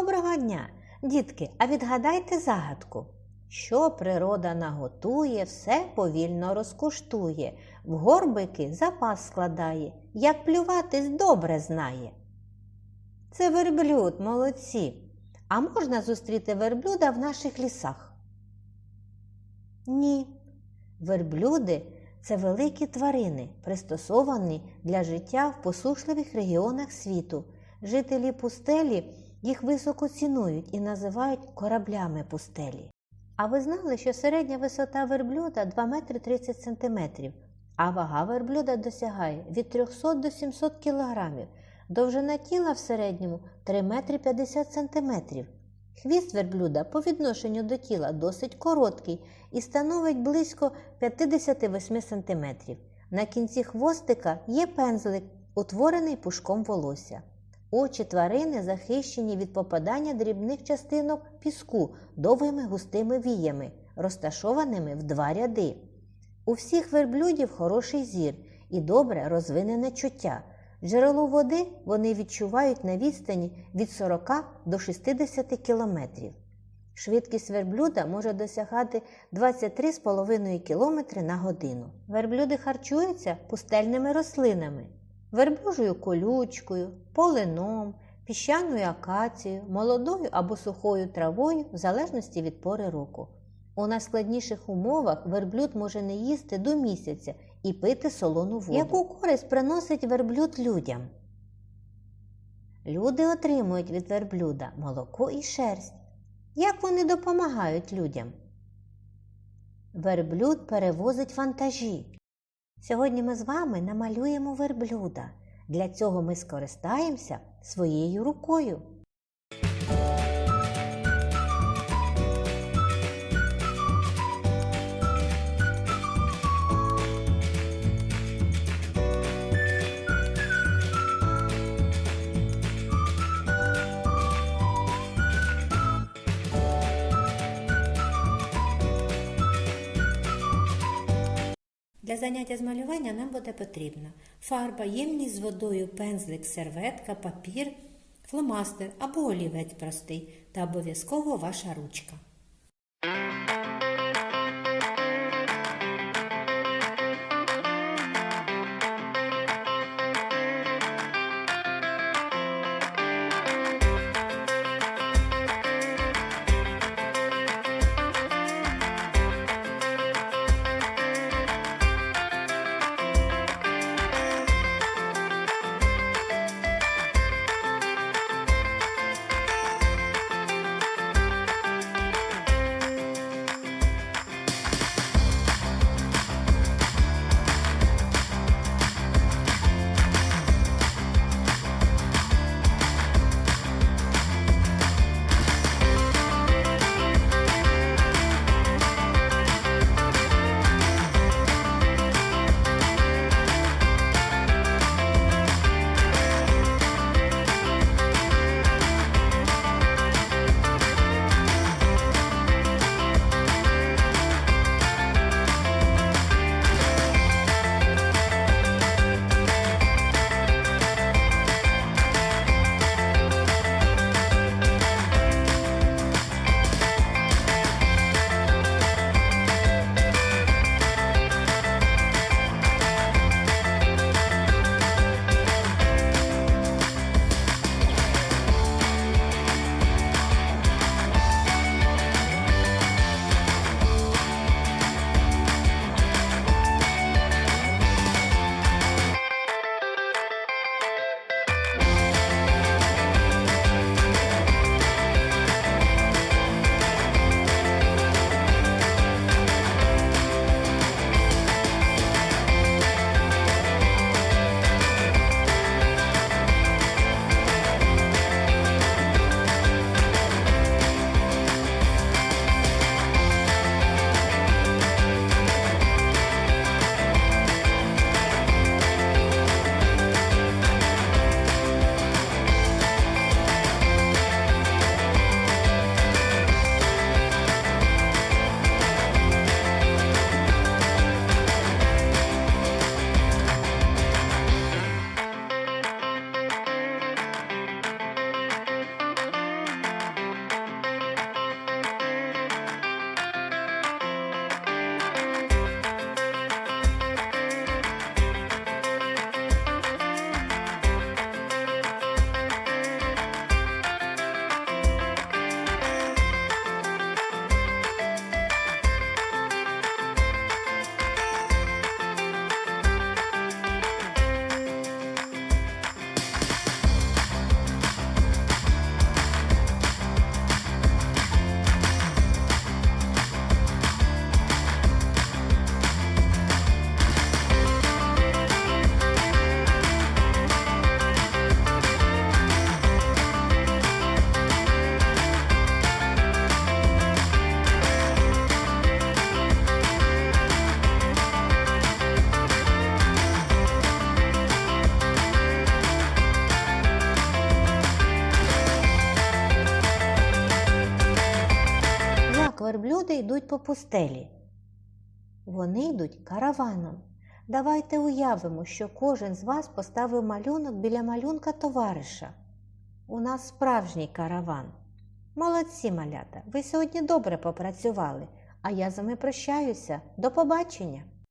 Доброго дня! Дітки, а відгадайте загадку. Що природа наготує, все повільно розкуштує, в горбики запас складає, як плюватись добре знає. Це верблюд, молодці. А можна зустріти верблюда в наших лісах? Ні. Верблюди це великі тварини, пристосовані для життя в посушливих регіонах світу. Жителі пустелі їх високо цінують і називають кораблями пустелі. А ви знали, що середня висота верблюда 2 метри 30 сантиметрів, а вага верблюда досягає від 300 до 700 кілограмів, довжина тіла в середньому 3 метри 50 сантиметрів. Хвіст верблюда по відношенню до тіла досить короткий і становить близько 58 сантиметрів. На кінці хвостика є пензлик, утворений пушком волосся. Очі тварини захищені від попадання дрібних частинок піску довгими густими віями, розташованими в два ряди. У всіх верблюдів хороший зір і добре розвинене чуття. Джерело води вони відчувають на відстані від 40 до 60 кілометрів. Швидкість верблюда може досягати 23,5 км на годину. Верблюди харчуються пустельними рослинами, верблюжою колючкою, полином, піщаною акацією, молодою або сухою травою в залежності від пори року. У найскладніших умовах верблюд може не їсти до місяця і пити солону воду. Яку користь приносить верблюд людям? Люди отримують від верблюда молоко і шерсть. Як вони допомагають людям? Верблюд перевозить вантажі. Сьогодні ми з вами намалюємо верблюда. Для цього ми скористаємося своєю рукою. Для заняття з малювання нам буде потрібно фарба, ємність з водою, пензлик, серветка, папір, фломастер або олівець простий та обов'язково ваша ручка. Верблюди йдуть по пустелі? Вони йдуть караваном. Давайте уявимо, що кожен з вас поставив малюнок біля малюнка товариша. У нас справжній караван. Молодці, малята, ви сьогодні добре попрацювали, а я з вами прощаюся. До побачення!